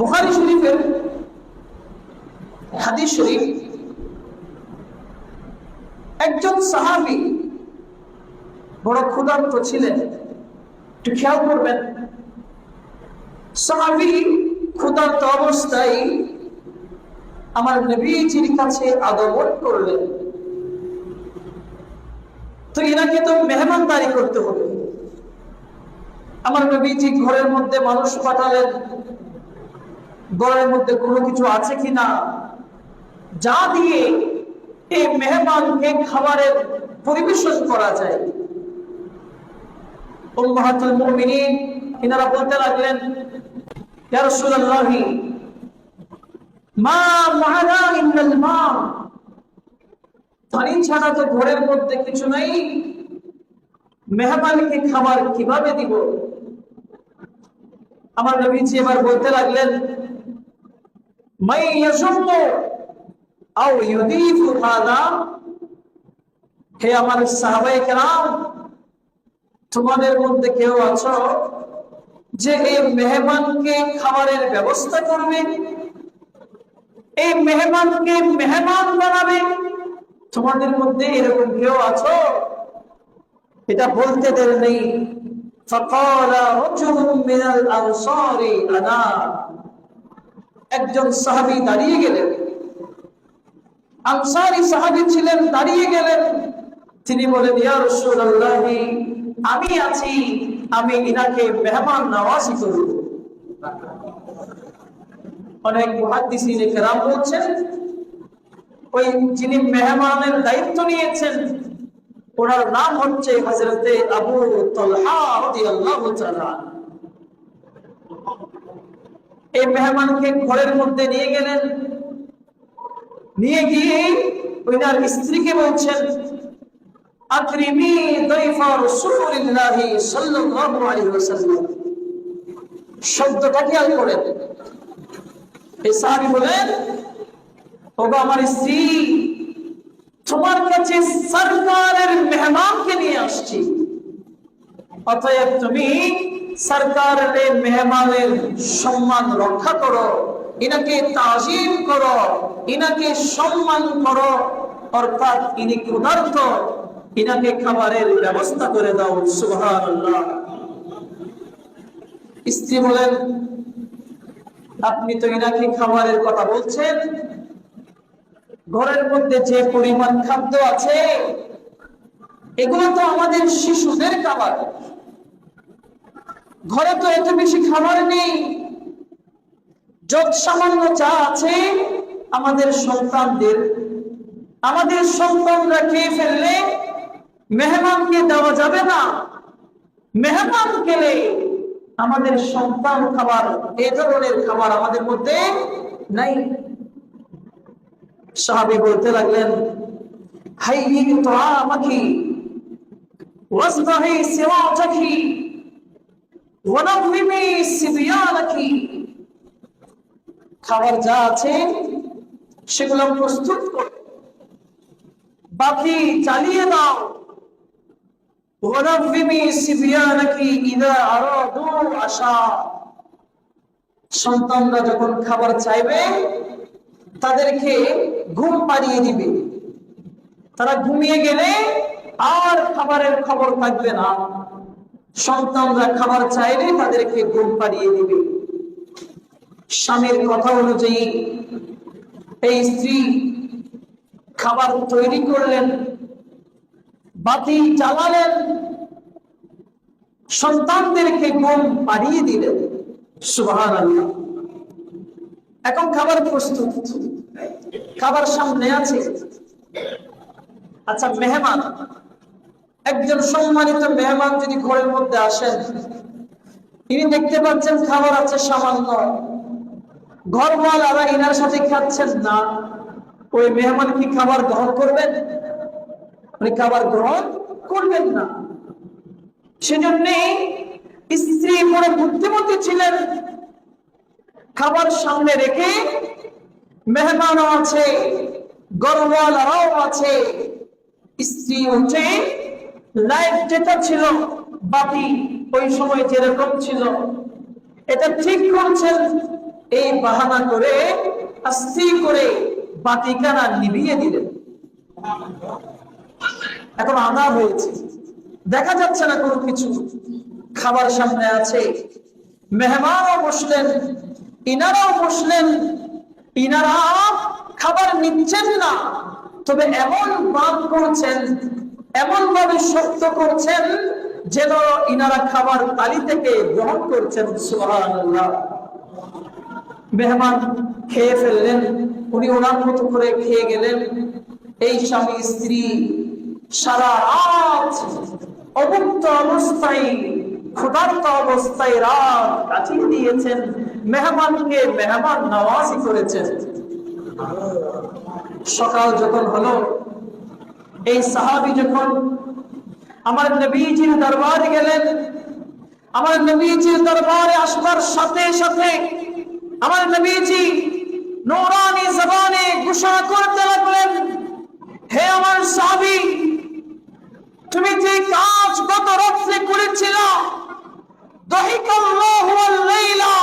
বুখারি শরীফের হাদিস শরীফ, একজন সাহাবি বড় ক্ষুধার্ত ছিলেন। একটু খেয়াল করবেন, সাহাবি ক্ষুধার্ত অবস্থায় আমার নবীজির কাছে আগমন করলেন। তো এনাকে তো মেহমানদারি করতে হবে। আমার নবীজি ঘরের মধ্যে মানুষ পাঠালেন ঘরের মধ্যে কোনো কিছু আছে কিনা? যা দিয়ে এই মেহমানকে খাবারের পরিবেশন করা যায়। উম্মাহাতুল মুমিনিন, ইনারা বলতে লাগলেন, ইয়া রাসূলুল্লাহি, মা মা'ানা ইল্লাল মা। পানি ছাড়া তো ঘরের মধ্যে কিছু নাই। মেহমানকে খাবার কীভাবে দিব? আমার নবীজি এবার বলতে লাগলেন মাই ইয়াসুম্মু আও ইউদিফু হাদা হে আমার সাহাবায়ে কেরাম তোমাদের মধ্যে কেউ আছো যে এই মেহমানকে খাবারের ব্যবস্থা করবে এই মেহমানকে মেহমান বানাবে তোমাদের মধ্যে এরকম কেউ আছো এটা বলতে দের নেই فقال رجل من الانصار انا একজন সাহাবী দাঁড়িয়ে গেলেন। আনসারী সাহাবী ছিলেন, দাঁড়িয়ে গেলেন। তিনি বলেন, ইয়া রাসূলুল্লাহ, আমি আছি, আমি ইনাকে মেহমান নওয়াজি করব। অনেক মুহাদ্দিসিনে কেরাম বলছেন, ওই যিনি মেহমানের দায়িত্ব নিয়েছেন, ওনার নাম হচ্ছে হজরতে আবু তলহা রাদিয়াল্লাহু তাআলা এই মেহমানকে ঘরের মধ্যে নিয়ে গেলেন। নিয়ে গিয়ে ওনার স্ত্রীকে বলছেন শব্দটা খেয়াল করেন বলেন। আমার স্ত্রী, তোমার কাছে সরকারের মেহমানকে নিয়ে আসছি। অতএব তুমি মেহমানের সম্মান রক্ষা করো, ইনাকে তাজিম করো, ইনাকে সম্মান করো, অর্থাৎ ইনি ইনাকে খাবারের ব্যবস্থা করে দাও, সুবহানাল্লাহ। স্ত্রী বলেন, আপনি তো ইনাকে খাবারের কথা বলছেন, ঘরের মধ্যে যে পরিমাণ খাদ্য আছে, এগুলো তো আমাদের শিশুদের খাবার। ঘরে তো এত বেশি খাবার নেই। যত সামান্য চা আছে, আমাদের সন্তানদের, আমাদের সন্তানরা খেয়ে ফেললে মেহমানকে দেওয়া যাবে না। মেহমান খেলে আমাদের সন্তান খাবার, এ ধরনের খাবার আমাদের মধ্যে নাই। সাহাবি বলতে লাগলেন হাই তুআমাকি আমাকে ওয়ানাদমিমি সিবিয়ানাকি খাবার যা আছে, সেগুলো প্রস্তুত বাকি চালিয়ে দাও। সন্তানরা যখন খাবার চাইবে, তাদেরকে ঘুম পাড়িয়ে দিবে। তারা ঘুমিয়ে গেলে আর খাবারের খবর থাকবে না। সন্তানরা খাবার চাইলে তাদেরকে ঘুম পাড়িয়ে দিবে। স্বামীর কথা অনুযায়ী, এই স্ত্রী খাবার তৈরি করলেন, বাতি জ্বালালেন, সন্তানদেরকে ঘুম পাড়িয়ে দিলেন। আল্লাহ এখন খাবার প্রস্তুত। খাবার সামনে আছে। আচ্ছা মেহমান একজন সম্মানিত মেহমান যদি ঘরের মধ্যে আসেন, তিনি দেখতে পাচ্ছেন খাবার আছে সামান্য। ঘরওয়ালারা ইনার সাথে খাচ্ছেন না। ওই মেহমান কি খাবার গ্রহণ করবেন? উনি খাবার গ্রহণ করবেন না। সেজন্যে স্ত্রী বড় বুদ্ধিমতী ছিলেন। খাবার সামনে রেখে মেহমানও আছে গরওয়ালারাও আছে। স্ত্রী উঠে লাইট যেটা ছিল বাতি ওই সময় যেরকম ছিল, এটা ঠিক করছেন। এই বাহানা করে স্থির করে নিভিয়ে দিলেন। এখন হয়েছে দেখা যাচ্ছে না কোনো কিছু। খাবার সামনে আছে, মেহমানও বসলেন, ইনারাও বসলেন। ইনারা খাবার নিচ্ছেন না, তবে এমন বাদ করছেন এমন ভাবে শক্ত করছেন যেন ইনারা খাবার তালি থেকে গ্রহণ করছেন মেহমান খেয়ে ফেললেন, উনি ওনার মতো করে খেয়ে গেলেন। এই স্বামী, স্ত্রী সারা রাত অভুক্ত অবস্থায়, ক্ষুধার্ত অবস্থায় রাত কাটিয়ে দিয়েছেন, মেহমানকে মেহমান নওয়াজি করেছেন। সকাল যখন হলো এই সাহাবি যখন আমার নবীজির দরবারে গেলেন, আমার নবীজির দরবারে আসবার সাথে সাথে আমার নবীজি নোরানি জবানে ঘোষণা করতে লাগলেন, হে আমার সাহাবি, তুমি যে কাজ গত রাত্রে করেছিল, দহিকাল্লাহু আল-লাইলা,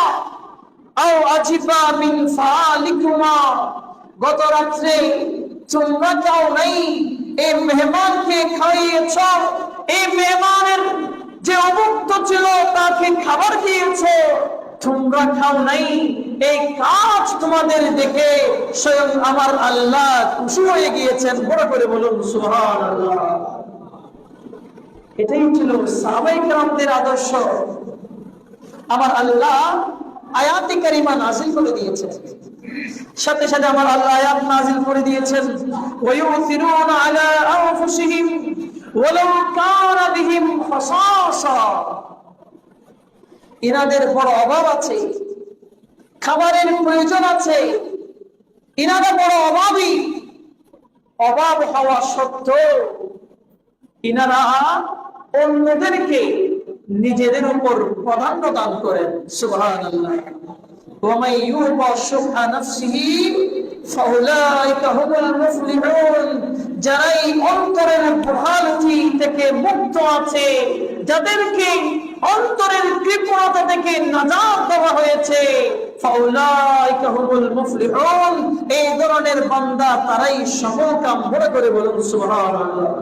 আও আজিবা মিন ফালিকুমা, গত রাত্রে তোমরা যাও নাই এই মেহমানকে খাইয়েছ? এই মেহমানের যে অভুক্ত ছিল, তাকে খাবার দিয়েছ? তোমরা খাও নাই। এই কাজ তোমাদের দেখে স্বয়ং আমার আল্লাহ খুশি হয়ে গিয়েছেন। বড় করে বলুন সুহান আল্লাহ এটাই ছিল সাবাই গ্রামদের আদর্শ। আমার আল্লাহ আয়াতি কারিমা নাসিল করে দিয়েছে সাথে সাথে আমার আল্লাহ আয়াত নাজিল করে দিয়েছেন ওয়ায়ুসিরুনা আলা আনফুসিহিম ওয়ালাউ কানা বিহিম খাসাসা ইনাদের বড় অভাব আছে, খাবারের প্রয়োজন আছে ইনারা বড় অভাবী অভাব হওয়া সত্ত্বেও ইনারা অন্যদেরকে নিজেদের উপর প্রাধান্য দান করেন, সুবহানাল্লাহ। ومن يوق شح نفسه فأولئك هم المفلحون যারা এই অন্তরের প্রহালতি থেকে মুক্ত আছে যাদেরকে অন্তরের কৃপণতা থেকে নাজাত দেওয়া হয়েছে فأولئك هم المفلحون এই ধরনের বান্দা তারাই সমকাম বড় করে বলুন সুবহানাল্লাহ